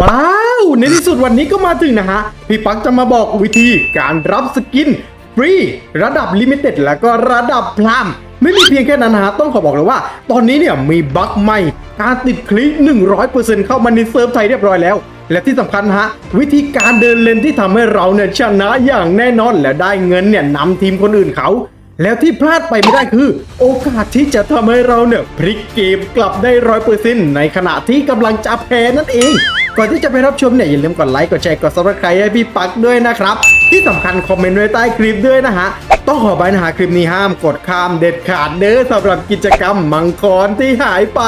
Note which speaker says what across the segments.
Speaker 1: ว้าว ในที่สุดวันนี้ก็มาถึงนะฮะ พี่ปักจะมาบอกวิธีการรับสกินฟรี ระดับลิมิเต็ดแล้วก็ระดับพลามไม่มีเพียงแค่นั้นนะฮะ ต้องขอบอกเลยว่า ตอนนี้เนี่ยมีบั๊กใหม่ การติดคลิก 100%เข้ามาในเซิร์ฟไทยเรียบร้อยแล้ว และที่สำคัญฮะ วิธีการเดินเลนที่ทำให้เราเนี่ยชนะอย่างแน่นอนและได้เงินเนี่ยนำทีมคนอื่นเขา แล้วที่พลาดไปไม่ได้คือ โอกาสที่จะทำให้เราเนี่ยพลิกเกมกลับได้ร้อยเปอร์เซ็นต์ในขณะที่กำลังจะแพ้นั่นเอง ก่อนที่จะไปรับชมเนี่ยอย่าลืมกดไลค์กดแชร์กดซับสไครต์ให้พี่ปักด้วยนะครับ ที่สำคัญคอมเมนต์ไว้ใต้คลิปด้วยนะฮะ ต้องขอใบนะฮะคลิปนี้ห้ามกดข้ามเด็ดขาดเด้อสำหรับกิจกรรมมังกรที่หายไป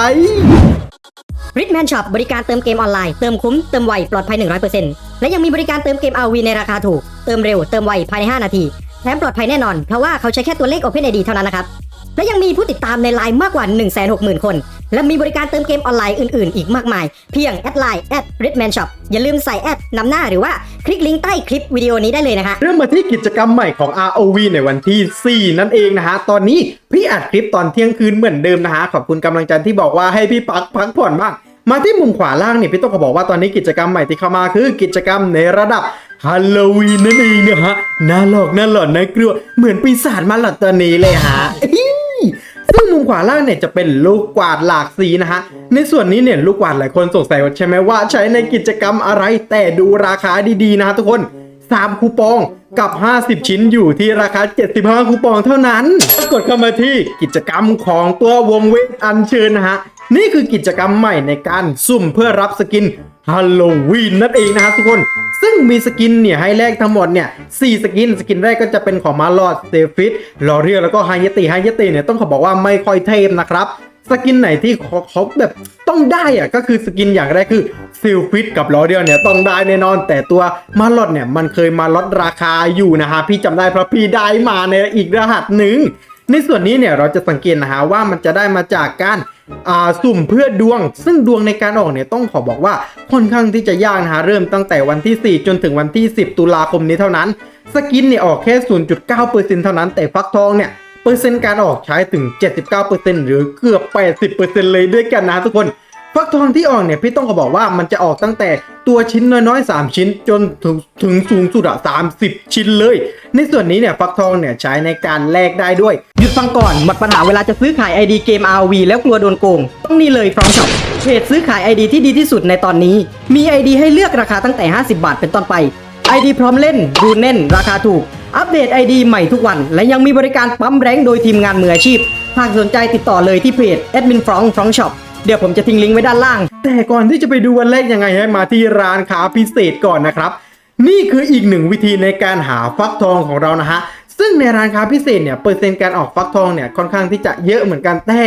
Speaker 2: r i c h m a n Shop บริการเติมเกมออนไลน์ เติมคุ้ม เติมไว ปลอดภัย 100%และยังมีบริการเติมเกม RV ในราคาถูก เติมเร็ว เติมไว ภายใน 5 นาที แถมปลอดภัยแน่นอน เพราะว่าเขาใช้แค่ตัวเลข OpenID เท่านั้นนะครับ และยังมีผู้ติดตามในไลน์มากกว่า 160,000 คน และมีบริการเติมเกมออนไลน์อื่น ๆ อีกมากมาย เพียงแอดไลน์ r i c h m a n Shop อย่าลืมใส่แอดนำหน้าหรือว่าคลิกลิงก์ใต้คลิปวิดีโอนี้ได้เลยนะคะ
Speaker 1: เริ่มมาที่กิจกรรมใหม่ของ ROV ในวันที่ 4 นั่นเองนะฮะ ตอนนี้พี่อัดคลิปตอนเที่ยงคืนเหมือนเดิมนะฮะ ขอบคุณกำลังใจที่บอกว่าให้พี่ปักพักผ่อนบ้างมาที่มุมขวาล่างเนี่ยพี่ต้องขอบอกว่าตอนนี้กิจกรรมใหม่ที่เข้ามาคือกิจกรรมในระดับ ฮาโลวีนนั่นเองนะฮะน่าหลอกน่าหลอนน่ากลัว เหมือนปีศาจมาหลอดตัวนี้เลยฮะซึ่งมุมขวาล่างเนี่ยจะเป็นลูกกวาดหลากสีนะฮะ ในส่วนนี้เนี่ยลูกกวาดหลายคนสงสัยว่าใช่ไหมว่าใช้ในกิจกรรมอะไรแต่ดูราคาดีๆนะฮะทุกคน 3 คูปองกับ 50 ชิ้นอยู่ที่ราคา 75 คูปองเท่านั้น กดเข้ามาที่กิจกรรมของตัววงเวทอัญเชิญนะฮะ นี่คือกิจกรรมใหม่ในการสุ่มเพื่อรับสกินฮาโลวีนนั่นเองนะฮะทุกคน ซึ่งมีสกินเนี่ยให้แลกทั้งหมดเนี่ย4สกิน สกินแรกก็จะเป็นของมาลอดเซฟิตลอเรียแล้วก็ไฮยติไฮยติเนี่ยต้องขอบอกว่าไม่ค่อยเทพนะครับสกินไหนที่เขาแบบต้องได้อะก็คือสกินอย่างแรกคือซิลฟิตกับลอเรียเนี่ยต้องได้แน่นอน แต่ตัวมาลอดเนี่ยมันเคยมาลดราคาอยู่นะฮะพี่จำได้เพราะพี่ได้มาในอีกรหัสหนึ่งในส่วนนี้เนี่ยเราจะสังเกตนะฮะว่ามันจะได้มาจากการ สุ่มเพื่อดวง ซึ่งดวงในการออกเนี่ยต้องขอบอกว่าค่อนข้างที่จะยากนะฮะเริ่มตั้งแต่วันที่ 4 จนถึงวันที่ 10 ตุลาคมนี้เท่านั้น สกินเนี่ยออกแค่ 0.9%เท่านั้นแต่ฟักทองเนี่ยเปอร์เซ็นต์การออกใช้ถึง 79%หรือเกือบ 80%เลยด้วยกันนะทุกคนฟักทองที่ออกเนี่ยพี่ต้องขอบอกว่ามันจะออกตั้งแต่ ตัวชิ้นน้อยๆ 3 ชิ้นจนถึงถึงสูงสุดอะ30 ชิ้นเลย ในส่วนนี้เนี่ยฟักทองเนี่ยใช้ในการแลกได้ด้วย หยุดฟังก่อน หมดปัญหาเวลาจะซื้อขาย ID เกม RV แล้วกลัวโดนโกง ต้องนี่เลย From Shop เพจซื้อขาย ID ที่ดีที่สุดในตอนนี้ มี ID ให้เลือกราคาตั้งแต่ 50 บาทเป็นต้นไป ID พร้อมเล่นรูเน่น ราคาถูก อัปเดต ID ใหม่ทุกวัน และยังมีบริการปั๊มแรงโดยทีมงานมืออาชีพหากสนใจติดต่อเลยที่เพจ Admin f r o n k f r o n k Shop เดี๋ยวผมจะทิ้งลิงก์ไว้ด้านล่าง แต่ก่อนที่จะไปดูวันแรกยังไงให้มาที่ร้านค้าพิเศษก่อนนะครับ นี่คืออีกหนึ่งวิธีในการหาฟักทองของเรานะฮะซึ่งในร้านค้าพิเศษเนี่ยเปอร์เซ็นต์การออกฟักทองเนี่ยค่อนข้างที่จะเยอะเหมือนกันแต่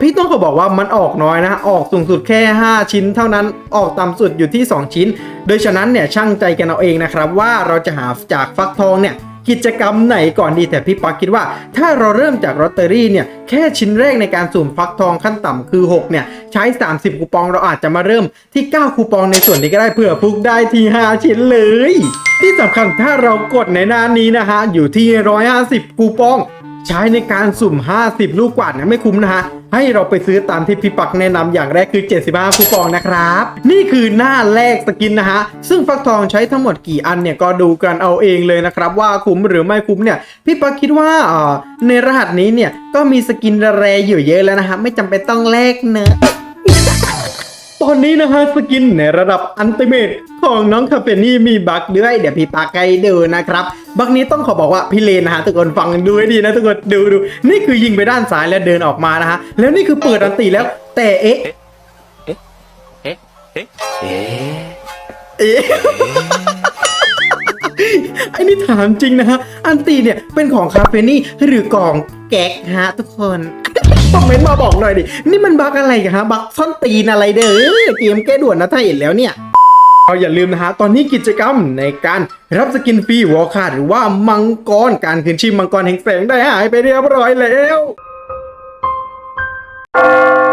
Speaker 1: พี่ต้องขอบอกว่ามันออกน้อยนะออกสูงสุดแค่ 5 ชิ้น เท่านั้นออกต่ำสุดอยู่ที่ 2 ชิ้น โดยฉะนั้นเนี่ยช่างใจกันเอาเองนะครับว่าเราจะหาจากฟักทองเนี่ย กิจกรรมไหนก่อนดีแต่พี่ป๊อกคิดว่า ถ้าเราเริ่มจากลอตเตอรี่เนี่ยแค่ชิ้นแรกในการสุ่มฟักทองขั้นต่ำคือ 6 เนี่ย ใช้ 30 คูปองเราอาจจะมาเริ่มที่ 9 คูปองในส่วนนี้ก็ได้เผื่อฟุกได้ที 5 ชิ้นเลย ที่สำคัญถ้าเรากดในหน้านี้นะฮะ อยู่ที่ 150 คูปอง ใช้ในการสุ่ม 50 ลูกกวาดเนี่ยไม่คุ้มนะฮะ ให้เราไปซื้อตามที่พี่ปักแนะนำอย่างแรกคือ 75คูปองนะครับ นี่คือหน้าแรกสกินนะฮะ ซึ่งฟักทองใช้ทั้งหมดกี่อันเนี่ยก็ดูกันเอาเองเลยนะครับ ว่าคุ้มหรือไม่คุ้มเนี่ย พี่ปักคิดว่าในรหัสนี้เนี่ยก็มีสกินแรอยู่เยอะแล้วนะฮะไม่จำเป็นต้องแลกเนอะ วันนี้นะฮะสกินในระดับอันติเมตของน้องคาเฟนี่มีบั๊กด้วย เดี๋ยวพี่ปากไกดูนะครับ บั๊กนี้ต้องขอบอกว่าพี่เลนนะฮะทุกคนฟังดูให้ดีนะทุกคนดูดูนี่คือยิงไปด้านซ้ายแล้วเดินออกมานะฮะ แล้วนี่คือเปิดอันติแล้ว แต่เอ๊ะ
Speaker 3: เอ๊ะ
Speaker 1: เอ๊ะเอ๊ะเอ๊ะอันี่ถามจริงนะฮะ อันตีเนี่ยเป็นของคาเฟนี่หรือกล่องแก๊กฮะทุกคน คอมเมนต์มาบอกหน่อยดิ นี่มันบั๊กอะไรกันฮะบั๊กซ่อนตีนอะไรเด้อเกมแก้ด่วนนะถ้าเห็นแล้วเนี่ยเราอย่าลืมนะฮะ ตอนนี้กิจกรรมในการรับสกินฟรีวอลคาร์ดหรือว่ามังกรการคืนชีพมังกรแห่งแสงได้หายไปเรียบร้อยแล้ว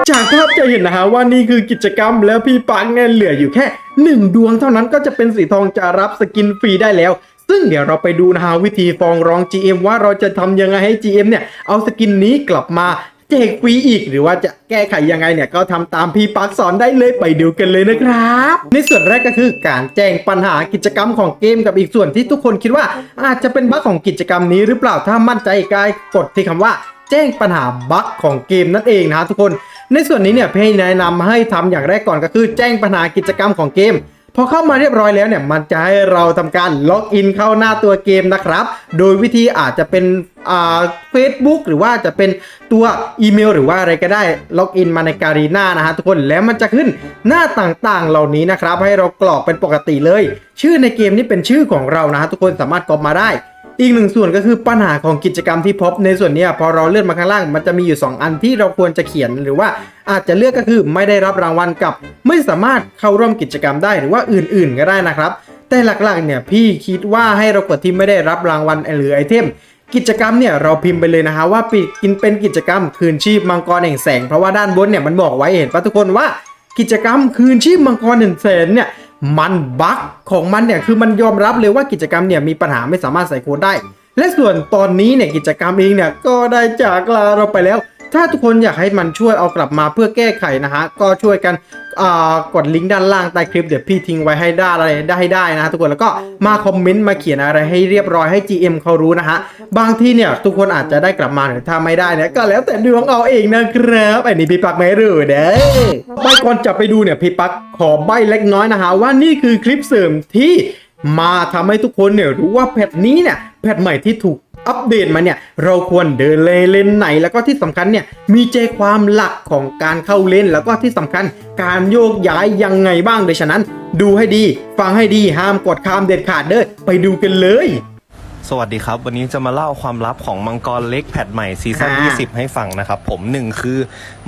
Speaker 1: จากภาพจะเห็นนะฮะว่านี่คือกิจกรรมแล้วพี่ปังเนี่ยเหลืออยู่แค่หนึ่งดวงเท่านั้นก็จะเป็นสีทองจะรับสกินฟรีได้แล้ว ซึ่งเดี๋ยวเราไปดูนะฮะวิธีฟ้องร้อง GM ว่าเราจะทำยังไงให้ GM เนี่ยเอาสกินนี้กลับมา แจกฟรีอีกหรือว่าจะแก้ไขยังไงเนี่ยก็ทำตามพี่ปักสอนได้เลยไปดูกันเลยนะครับ ในส่วนแรกก็คือการแจ้งปัญหากิจกรรมของเกมกับอีกส่วนที่ทุกคนคิดว่า อาจจะเป็นบั๊กของกิจกรรมนี้หรือเปล่าถ้ามั่นใจกายกดที่คำว่าแจ้งปัญหาบั๊กของเกมนั่นเองนะฮะทุกคน ในส่วนนี้เนี่ยพี่แนะนำให้ทำอย่างแรกก่อนก็คือ แจ้งปัญหากิจกรรมของเกม พอเข้ามาเรียบร้อยแล้วเนี่ยมันจะให้เราทำการล็อกอินเข้าหน้าตัวเกมนะครับ โดยวิธีอาจจะเป็นอ่าเฟซบุ๊กหรือว่าจะเป็นตัวอีเมล หรือว่าอะไรก็ได้ล็อกอินมาในการีนานะฮะทุกคนแล้วมันจะขึ้นหน้าต่างๆ เหล่านี้นะครับ ให้เรากรอกเป็นปกติเลย ชื่อในเกมนี้เป็นชื่อของเรานะฮะทุกคนสามารถกรอกมาได้ อีกหนึ่งส่วนก็คือปัญหาของกิจกรรมที่พบในส่วนนี้พอเราเลื่อนมาข้างล่างมันจะมีอยู่ 2 อันที่เราควรจะเขียนหรือว่าอาจจะเลือกก็คือไม่ได้รับรางวัลกับ ไม่สามารถเข้าร่วมกิจกรรมได้หรือว่าอื่นๆ ก็ได้นะครับ แต่หลักๆเนี่ยพี่คิดว่าให้เรากดที่ไม่ได้รับรางวัลหรือไอเทมกิจกรรมเนี่ยเราพิมพ์ไปเลยนะฮะว่าปิดกินเป็นกิจกรรมคืนชีพมังกรแห่งแสงเพราะว่าด้านบนเนี่ยมันบอกไว้เห็นปะทุกคนว่ากิจกรรมคืนชีพมังกรแห่งแสงเนี่ย มันบั๊กของมันเนี่ยคือมันยอมรับเลยว่ากิจกรรมเนี่ยมีปัญหาไม่สามารถใส่โค้ดได้ และส่วนตอนนี้เนี่ยกิจกรรมเองเนี่ยก็ได้จากลาเราไปแล้ว ถ้าทุกคนอยากให้มันช่วยเอากลับมาเพื่อแก้ไขนะฮะก็ช่วยกันกดลิงก์ด้านล่างใต้คลิปเดี๋ยวพี่ทิ้งไว้ให้ได้อะไรได้ให้ได้นะฮะทุกคนแล้วก็มาคอมเมนต์มาเขียนอะไรให้เรียบร้อยให้ GM เขารู้นะฮะบางที่เนี่ยทุกคนอาจจะได้กลับมาหรือถ้าไม่ได้เนี่ยก็แล้วแต่ดวงเอาเองนะครับอันนี้พี่ปักไม่รู้เด้อใบก่อนจะไปดูเนี่ยพี่ปักขอใบเล็กน้อยนะฮะว่านี่คือคลิปเสริมที่มาทำให้ทุกคนเนี่ยรู้ว่าแพทนี้เนี่ยแพทใหม่ที่ถูก อัปเดตมาเนี่ยเราควรเดินเลนเลนไหน แล้วก็ที่สำคัญเนี่ยมีใจความหลักของการเข้าเล่น แล้วก็ที่สำคัญการโยกย้ายยังไงบ้างโดยฉะนั้น ดูให้ดี ฟังให้ดีห้ามกดข้ามเด็ดขาดเด้อไปดูกันเลย
Speaker 4: สวัสดีครับ วันนี้จะมาเล่าความลับของมังกรเล็กแพทใหม่ซีซั่น
Speaker 1: อ่า
Speaker 4: 20 ให้ฟังนะครับ ผมหนึ่งคือ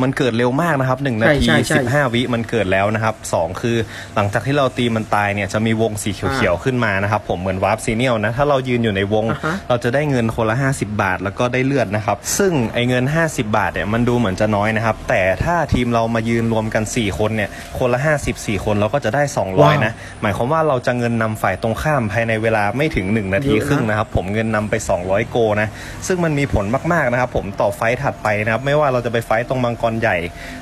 Speaker 4: มันเกิดเร็วมากนะครับ1นาที
Speaker 1: ใช่ใช่ใช่
Speaker 4: 15 วิมันเกิดแล้วนะครับ2คือหลังจากที่เราตีมันตายเนี่ยจะมีวงสีเขียวๆขึ้นมานะครับ ผมเหมือนวาร์ปซีเนียลนะ ถ้าเรายืนอยู่ในวง
Speaker 1: อ่าฮะ
Speaker 4: เราจะได้เงินคนละ 50 บาท แล้วก็ได้เลือดนะครับ ซึ่งไอเงิน 50 บาทเนี่ยมันดูเหมือนจะน้อยนะครับ แต่ถ้าทีมเรามายืนรวมกัน 4 คนเนี่ยคนละ 50 4 คนเราก็จะได้200 นะ หมายความว่าเราจะเงินนำฝ่ายตรงข้ามภายในเวลาไม่ถึง 1 นาทีครึ่งนะครับผมเงินนำไป 200 โกนะ ซึ่งมันมีผลมากๆนะครับ ผมต่อไฟท์ถัดไปนะครับ ไม่ว่าเราจะไปไฟท์ตรงมังกรใหญ่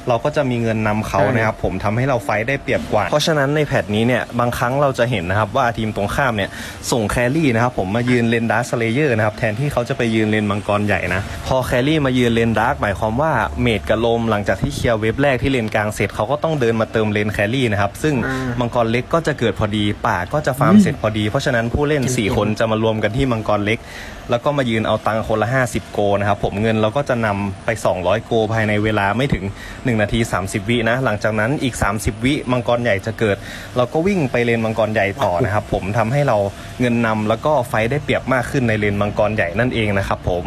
Speaker 4: เราก็จะมีเงินนำเขานะครับ ผมทำให้เราไฟท์ได้เปรียบกว่า เพราะฉะนั้นในแพทนี้เนี่ยบางครั้งเราจะเห็นนะครับว่าทีมตรงข้ามเนี่ยส่งแครี่นะครับผมมายืนเลนดาร์สเลเยอร์นะครับแทนที่เขาจะไปยืนเลนมังกรใหญ่นะพอแครี่มายืนเลนดาร์กหมายความว่าเมดกับลมหลังจากที่เคลียร์เว็บแรกที่เลนกลางเสร็จเขาก็ต้องเดินมาเติมเลนแครี่นะครับซึ่ง
Speaker 1: อ่า
Speaker 4: มังกรเล็กก็จะเกิดพอดีป่าก็จะฟาร์มเสร็จพอดี เพราะฉะนั้นผู้เล่น 4 คนจะมารวมกันที่มังกรเล็ก แล้วก็มายืนเอาตังคนละ 50 โกนะครับผมเงินเราก็จะนำไป 200 โกภายในเวลาไม่ถึง 1 นาที 30 วินะหลังจากนั้นอีก 30 วิมังกรใหญ่จะเกิด เราก็วิ่งไปเลนมังกรใหญ่ต่อนะครับผมทำให้เราเงินนำแล้วก็ไฟได้เปรียบมากขึ้นในเลนมังกรใหญ่นั่นเองนะครับผม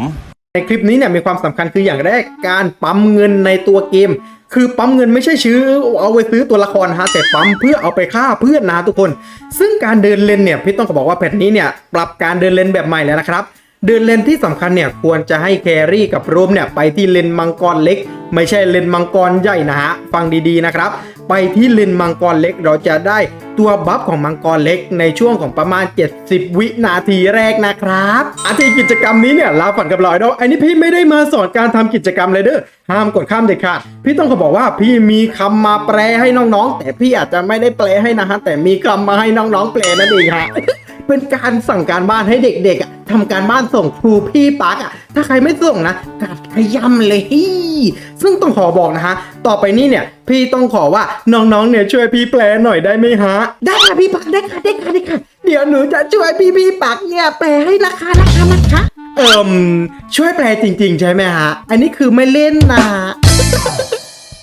Speaker 1: ในคลิปนี้เนี่ยมีความสำคัญคืออย่างแรกการปั๊มเงินในตัวเกม คือปั๊มเงินไม่ใช่ชื่อเอาไปซื้อตัวละครฮะแต่ปั๊มเพื่อเอาไปฆ่าเพื่อนนะทุกคน ซึ่งการเดินเลนเนี่ยพี่ต้องขอบอกว่าแพทนี้เนี่ยปรับการเดินเลนแบบใหม่แล้วนะครับ เดินเลนที่สำคัญเนี่ยควรจะให้แครี่กับโรมเนี่ยไปที่เลนมังกรเล็ก ไม่ใช่เลนมังกรใหญ่นะฮะฟังดีๆนะครับ ไปที่เลนมังกรเล็กเราจะได้ตัวบัฟของมังกรเล็กในช่วงของประมาณ 70 วินาทีแรกนะครับอาทีกิจกรรมนี้เนี่ยลาฝันกับลอยดอกอันนี้พี่ไม่ได้มาสอนการทำกิจกรรมเลยเด้อห้ามกดข้ามเด็ดขาดพี่ต้องขอบอกว่าพี่มีคำมาแปลให้น้องๆ แต่พี่อาจจะไม่ได้แปลให้นะฮะแต่มีคำมาให้น้องๆแปลนั่นเองฮะ เป็นการสั่งการบ้านให้เด็กๆอะทำการบ้านส่งครูพี่ปักอะถ้าใครไม่ส่งนะกัดขยำเลยซึ่งต้องขอบอกนะฮะ ต่อไปนี้เนี่ย พี่ต้องขอว่าน้องๆเนี่ยช่วยพี่แปลหน่อยได้ไหมฮะ ได้ค่ะพี่ปักได้ค่ะได้ค่ะได้ค่ะเดี๋ยวหนูจะช่วยพี่พี่ปักเนี่ยแปลให้ราคาราคาราคาเอิ่มช่วยแปลจริง ๆ ใช่ไหมฮะ อันนี้คือไม่เล่นนะ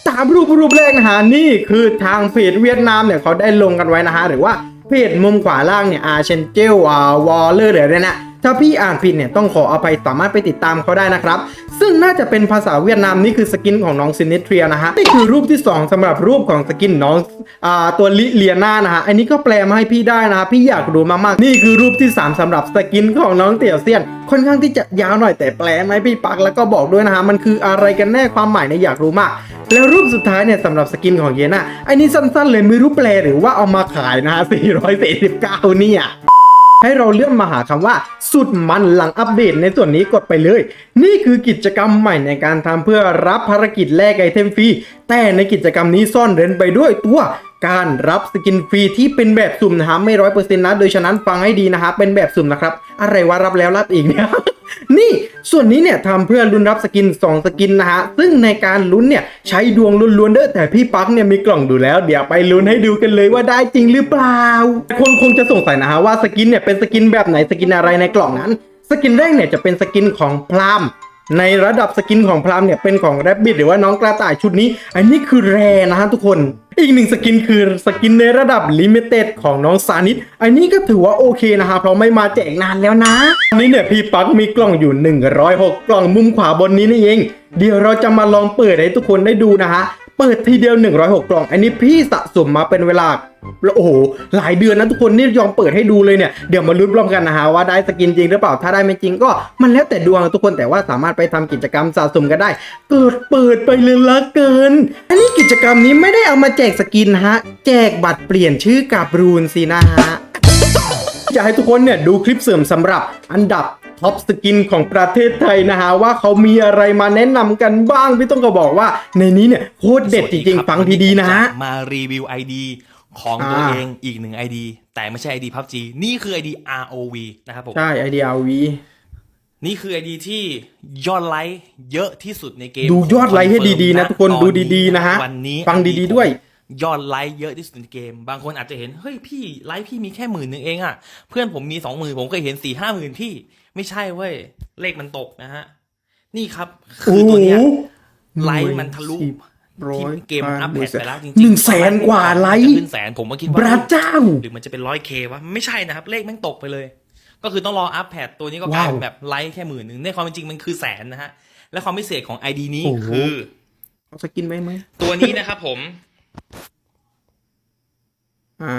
Speaker 1: ตามรูปรูปแรกนะฮะนี่คือทางเพจเวียดนามเนี่ยเขาได้ลงกันไว้นะฮะหรือว่า เพจมุมขวาล่างเนี่ยอาเชนเจลอ่าวอลเลอร์เดี๋ยวเนี่ยนะ ถ้าพี่อ่านผิดเนี่ยต้องขออภัยสามารถไปติดตามเขาได้นะครับ ซึ่งน่าจะเป็นภาษาเวียดนามนี่คือสกินของน้องซินิเทรียนะฮะนี่คือรูปที่ 2สำหรับรูปของสกินน้องอ่าตัวลิเลียนานะฮะอันนี้ก็แปลมาให้พี่ได้นะฮะพี่อยากรู้มากๆนี่คือรูปที่ 3สำหรับสกินของน้องเตี่ยวเซียน ค่อนข้างที่จะยาวหน่อยแต่แปลมาให้พี่ปักแล้วก็บอกด้วยนะฮะมันคืออะไรกันแน่ความหมายเนี่ยอยากรู้มากแล้วรูปสุดท้ายเนี่ยสำหรับสกินของเยน่าอันนี้สั้นๆเลยไม่รู้แปลหรือว่าเอามาขายนะฮะ449 เนี่ย ให้เราเลื่อนมาหาคำว่า สุดมันหลังอัปเดตในส่วนนี้กดไปเลย นี่คือกิจกรรมใหม่ในการทำเพื่อรับภารกิจแลกไอเทมฟรีแต่ในกิจกรรมนี้ซ่อนเร้นไปด้วยตัวการรับสกินฟรีที่เป็นแบบสุ่มนะฮะไม่ร้อยเปอร์เซ็นต์นะ โดยฉะนั้นฟังให้ดีนะฮะเป็นแบบสุ่มนะครับ อะไรวะรับแล้วรับอีกเนี่ย นี่ส่วนนี้เนี่ยทำเพื่อลุ้นรับสกิน 2 สกินนะฮะ ซึ่งในการลุ้นเนี่ยใช้ดวงล้วนๆเด้อแต่พี่ปั๊กเนี่ยมีกล่องดูแล้ว เดี๋ยวไปลุ้นให้ดูกันเลยว่าได้จริงหรือเปล่า คนคงจะสงสัยนะฮะว่าสกินเนี่ยเป็นสกินแบบไหนสกินอะไรในกล่องนั้น สกินแรกเนี่ยจะเป็นสกินของพรามในระดับสกินของพรามเนี่ยเป็นของแรบบิทหรือว่าน้องกระต่ายชุดนี้ อันนี้คือแรนะฮะทุกคน อีกหนึ่งสกินคือสกินในระดับลิมิเต็ดของน้องซานิดอันนี้ก็ถือว่าโอเคนะฮะเพราะไม่มาแจกนานแล้วนะอันนี้เนี่ยพี่ปักมีกล่องอยู่ 106 กล่องมุมขวาบนนี้นี่เอง เดี๋ยวเราจะมาลองเปิดให้ทุกคนได้ดูนะฮะ เปิดทีเดียว 106 กล่อง อันนี้พี่สะสมมาเป็นเวลาโอ้โหหลายเดือนนะทุกคนนี่ยอมเปิดให้ดูเลยเนี่ยเดี๋ยวมาลุ้นร้อมกันนะฮะว่าได้สกินจริงหรือเปล่าถ้าได้ไม่จริงก็มันแล้วแต่ดวงทุกคนแต่ว่าสามารถไปทำกิจกรรมสะสมกันได้ เกิดเปิดไปเลยละเกิน อันนี้กิจกรรมนี้ไม่ได้เอามาแจกสกินฮะ แจกบัตรเปลี่ยนชื่อกับรูนสินะฮะอยากให้ทุกคนเนี่ยดูคลิปเสริมสำหรับอันดับ ท็อปสกินของประเทศไทยนะฮะว่าเขามีอะไรมาแนะนำกันบ้าง พี่ต้องก็บอกว่าในนี้เนี่ยโคตรเด็ดจริงๆ ฟังดีๆนะฮะ
Speaker 3: มารีวิว ID ของตัว
Speaker 1: อ่า
Speaker 3: เองอีกหนึ่ง ID แต่ไม่ใช่ ID PUBG นี่คือ ID ROV นะครับผม
Speaker 1: ใช่ไอเดียวี
Speaker 3: นี่คือ ID ที่ยอดไลค์เยอะที่สุดในเกม
Speaker 1: ดูยอดไลค์ให้ดีๆนะ
Speaker 3: คอ
Speaker 1: ทุกคน
Speaker 3: เฟิร์ม
Speaker 1: ดูดีๆนะฮะ
Speaker 3: วันนี้
Speaker 1: ฟัง
Speaker 3: ID
Speaker 1: ดีๆด้วย
Speaker 3: ยอดไลค์เยอะที่สุดในเกม บางคนอาจจะเห็น เฮ้ยพี่ไลค์พี่มีแค่หมื่นหนึ่งเองอะเพื่อนผมมีสองหมื่นผมเคยเห็นสี่ห้าหมื่นพี่ ไม่ใช่เว้ย เลขมันตกนะฮะ นี่ครับ คือตัวเนี้ยไลค์มันทะลุ
Speaker 1: สิบร้อ
Speaker 3: ที่
Speaker 1: ย
Speaker 3: เกมมันอัพแพทไปแล้วจริง
Speaker 1: หนึ่งแสนกว่าไลค์
Speaker 3: จะขึ้นแสนผมก็คิดว่า
Speaker 1: พระเจ้า
Speaker 3: หรือมันจะเป็นร้อยเควะไม่ใช่นะครับ เลขแม่งตกไปเลย ก็คือต้องรออัพแพทตัวนี้ก็กลายเป็น
Speaker 1: ว้าว
Speaker 3: แบบไลค์แค่หมื่นหนึ่งในความเป็นจริงมันคือแสนนะฮะ และความพิเศษของ ID นี้
Speaker 1: โอ้โห
Speaker 3: คือ
Speaker 1: เอาสกินไหมไหม
Speaker 3: ตัวนี้นะครับผม
Speaker 1: อ่า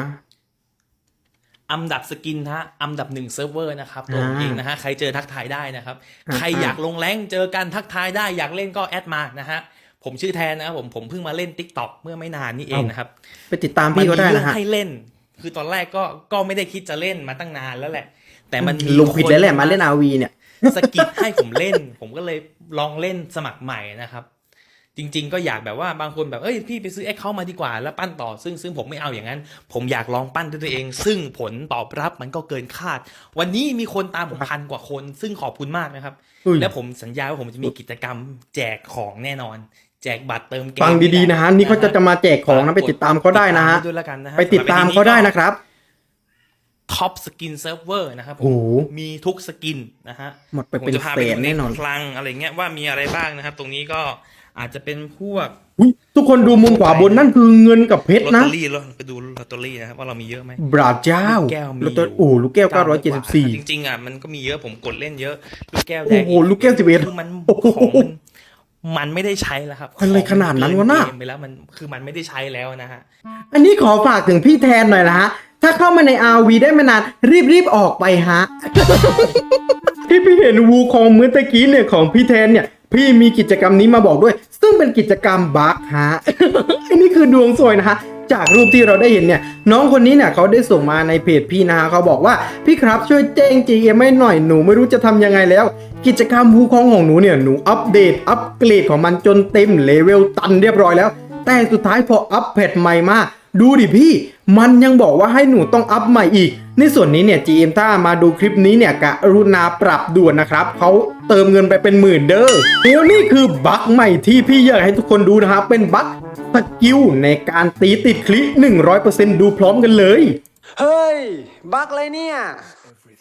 Speaker 3: อันดับสกินฮะอันดับหนึ่งเซิร์ฟเวอร์นะครับตัว
Speaker 1: อ่า
Speaker 3: ผมเองนะฮะใครเจอทักทายได้นะครับ
Speaker 1: อ่า
Speaker 3: ใครอยากลงแรงเจอกันทักทายได้อยากเล่นก็แอดมานะฮะผมชื่อแทนนะครับผมผมเพิ่งมาเล่น t ิ k t o k เมื่อไม่นานนี้เองนะครับ
Speaker 1: ไปติดตามพี่ก็ได้
Speaker 3: เรื่
Speaker 1: นะฮะ
Speaker 3: ให้เล่น คือตอนแรกก็ก็ไม่ได้คิดจะเล่นมาตั้งนานแล้วแหละ แต่มันมี
Speaker 1: ลงผิดแล้วแหละมาเล่นอาวีเนี่ย
Speaker 3: สกิปให้ผมเล่น ผมก็เลยลองเล่นสมัครใหม่นะครับ จริง ๆ ก็อยากแบบว่าบางคนแบบเอ้ยพี่ไปซื้อแอคเคาท์มาดีกว่าแล้วปั้นต่อ ซึ่งซึ่งผมไม่เอาอย่างนั้น ผมอยากลองปั้นด้วยตัวเอง ซึ่งผลตอบรับมันก็เกินคาด วันนี้มีคนตามผมพันกว่าคน ซึ่งขอบคุณมากนะครับ
Speaker 1: อุ้ย
Speaker 3: และผมสัญญาว่าผมจะมีกิจกรรมแจกของแน่นอน แจกบัตรเติมเกม
Speaker 1: ฟังดีๆนะฮะนี่เขาจะจะมาแจกของนะไปติดตามเขาได้นะฮะ
Speaker 3: ติดตามด้วยแล้วกันนะฮะ
Speaker 1: ไปติดตามเขาได้นะครับ
Speaker 3: ท็อปสกินเซิร์ฟเวอร์นะครับผ
Speaker 1: โอ้
Speaker 3: ม
Speaker 1: โห
Speaker 3: มีทุกสกินนะฮะ
Speaker 1: หมดไป
Speaker 3: ผม
Speaker 1: เป็น
Speaker 3: จะพา
Speaker 1: แส
Speaker 3: ไป
Speaker 1: น
Speaker 3: ดูใน
Speaker 1: แน่นอน
Speaker 3: คลังอะไรเงี้ยว่ามีอะไรบ้างนะครับ ตรงนี้ก็ อาจจะเป็นพวก
Speaker 1: อุ๊ยทุกคนดูมุมขวาบนนั่นคือเงินกับเพชร
Speaker 3: ลอต
Speaker 1: นะ
Speaker 3: เตอรี่แล้วไปดูลอตเตอรี่นะครับว่าเรามีเยอะไหม
Speaker 1: บราเจ้า
Speaker 3: ลูกแก้วมี
Speaker 1: ลูกแก้วโอ้ลูกแก้ว
Speaker 3: จ
Speaker 1: 974
Speaker 3: ริงๆอะมันก็มีเยอะผมกดเล่นเยอะ ลูกแก้วแด
Speaker 1: โอ้
Speaker 3: ง
Speaker 1: โหลูกแก้ว11
Speaker 3: คือมัน
Speaker 1: โอ้โห
Speaker 3: ของมันมันไม่ได้ใช้แล้วครับ
Speaker 1: อะไรขนาดนั้นวะน่ะ
Speaker 3: เกมไปแล้วมันคือมันไม่ได้ใช้แล้วนะฮะ
Speaker 1: อันนี้ขอฝากถึงพี่แทนหน่อยนะฮะ ถ้าเข้ามาใน RV ได้ไม่นานรีบๆออกไปฮะ ที่พี่เห็นวูคองเมื่อตะกี้เนี่ยของพี่แทนเนี่ย พี่มีกิจกรรมนี้มาบอกด้วย ซึ่งเป็นกิจกรรมบัคฮะอันนี้คือดวงสวยนะฮะจากรูปที่เราได้เห็นเนี่ย น้องคนนี้เนี่ยเขาได้ส่งมาในเพจพี่นะฮะเขาบอกว่าพี่ครับช่วยแจ้ง GM ให้หน่อยหนูไม่รู้จะทำยังไงแล้ว กิจกรรมวูคองของหนูเนี่ยหนูอัปเดตอัปเกรดของมันจนเต็มเลเวลตันเรียบร้อยแล้ว แต่สุดท้ายพออัปเพจใหม่มาดูดิพี่ มันยังบอกว่าให้หนูต้องอัพใหม่อีก ในส่วนนี้เนี่ย GM ถ้ามาดูคลิปนี้เนี่ยกะรุณาปรับด่วนนะครับเขาเติมเงินไปเป็นหมื่นเด้อเดี๋ยวนี่คือบั๊กใหม่ที่พี่อยากให้ทุกคนดูนะครับเป็นบั๊กสกิลในการตีติดคลิ 100%ดูพร้อมกันเลย
Speaker 5: เฮ้ย บั๊กอะไรเนี่ย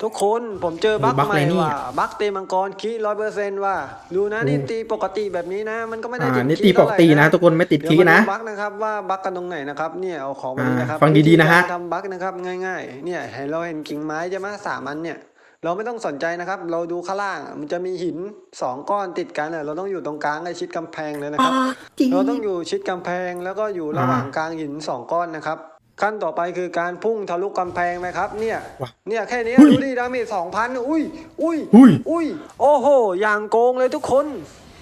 Speaker 5: ทุกคนผมเจอบั๊ก
Speaker 1: บั๊ก
Speaker 5: ให
Speaker 1: อะไร
Speaker 5: ม่
Speaker 1: เนี่ย
Speaker 5: ว่ะบั๊กตีมังกรคีร้อยเปอร์เซ็นต์ว่ะดูนะนี่ตีปกติแบบนี้นะ มันก็ไม่ได้
Speaker 1: อ่า
Speaker 5: ติด
Speaker 1: นี่
Speaker 5: คี
Speaker 1: ตีปกติ
Speaker 5: เท่าไหร่
Speaker 1: นะทุกคนไม่ติดคีย์นะ
Speaker 5: เยวมาดูบั๊กนะครับว่าบั๊กกันตรงไหนนะครับเนี่ยเอาของมานี่นะครับ
Speaker 1: อ่าฟังดีๆนะฮะ
Speaker 5: วิธีการทำบั๊กนะครับง่าย ๆ เนี่ยเห็นเราเห็นกิ่งไม้ใช่ไหมสามอันเนี่ยเราไม่ต้องสนใจนะครับ เราดูข้างล่าง มันจะมีหินสองก้อนติดกันน่ะเราต้องอยู่ตรงกลางใกล้ชิดกำแพงเลยนะครับ เราต้องอยู่ชิดกำแพงแล้วก็อยู่ระหว่างกลางหินสองก้อนนะครับ ขั้นต่อไปคือการพุ่งทะลุกำแพงไหมครับ เนี่ย
Speaker 1: ว้า
Speaker 5: เนี่ยแค่นี้
Speaker 1: อุ้ย
Speaker 5: ดูดิดาเมจสองพันอุ้ยอุ้ย
Speaker 1: อุ้ย
Speaker 5: อุ้ย โอ้โห อย่างโกงเลยทุกคน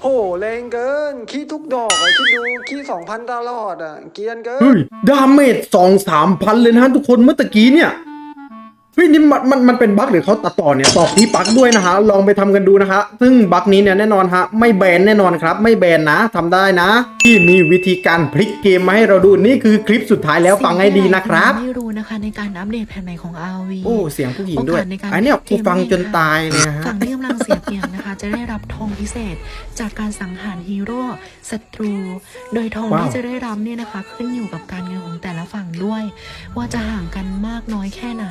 Speaker 5: โหแรงเกิน ขี้ทุกดอกอะคิดดูขี้สองพันตลอดอะเกรียนเกิน
Speaker 1: เฮ้ย ดาเมจสองสามพันเลยนะฮะทุกคนเมื่อตะกี้เนี่ย เฮ้ยนี่มันมันมันเป็นบั๊กหรือเขาตัดต่อเนี่ยตอบที่ปักด้วยนะฮะลองไปทำกันดูนะคะซึ่งบั๊กนี้เนี่ยแน่นอนฮะไม่แบนแน่นอนครับ ไม่แบนนะทำได้นะ ที่มีวิธีการพลิกเกมมาให้เราดูนี่คือคลิปสุดท้ายแล้วฟังให้ดีนะครับ
Speaker 6: สิ่งที่หลายไม่รู้นะคะ ในการอัปเดตแผ่นใหม่ของ RV
Speaker 1: โอ้ เสียงผู้หญิงด้วย
Speaker 6: โอกาสในการ
Speaker 1: อันเนี้ยกูฟังจนตายเลยนะฮะ
Speaker 6: ฝั่งที่กำลังเสียเปรียบนะคะ จะได้รับทองพิเศษ จากการสังหารฮีโร่ศัตรู โดยทอง
Speaker 1: ว้าว
Speaker 6: ที่จะได้รับเนี่ยนะคะ ขึ้นอยู่กับการเงินของแต่ละฝั่งด้วย ว่าจะห่างกันมากน้อยแค่ไหน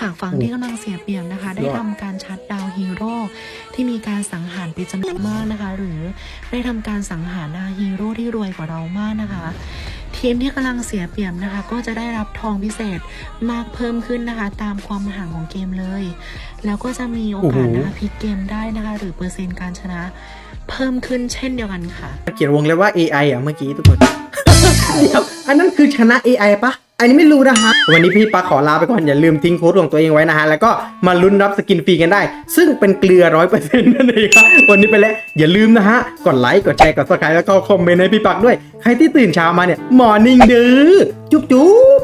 Speaker 6: หากฝั่งที่กำลังเสียเปรียบนะคะ ได้ทำการชัดดาวน์ฮีโร่ที่มีการสังหารเป็นจำนวนมากนะคะ หรือได้ทำการสังหารนาฮีโร่ที่รวยกว่าเรามากนะคะ ทีมที่กำลังเสียเปรียบนะคะ ก็จะได้รับทองพิเศษมากเพิ่มขึ้นนะคะ ตามความห่างของเกมเลย แล้วก็จะมีโอกาสนะคะพลิกเกมได้นะคะ หรือเปอร์เซ็นต์การชนะ เพิ่มขึ้นเช่นเดียวกันค่ะ
Speaker 1: เขียนวงเลยว่า AI อะเมื่อกี้ทุกคนเดี๋ยวอันนั้นคือชนะ AI ปะ อันนี้ไม่รู้นะฮะ วันนี้พี่ปาขอลาไปก่อน อย่าลืมทิ้งโค้ดของตัวเองไว้นะฮะ แล้วก็มาลุ้นรับสกินฟรีกันได้ ซึ่งเป็นเกลือร้อยเปอร์เซ็นต์นั่นเองครับวันนี้ไปแล้ว อย่าลืมนะฮะ กดไลค์ กดแชร์ กดซับสไครต์แล้วก็คอมเมนต์ให้พี่ปักด้วย ใครที่ตื่นเช้ามาเนี่ย มอร์นิ่งเด้อจุ๊บจุ๊บ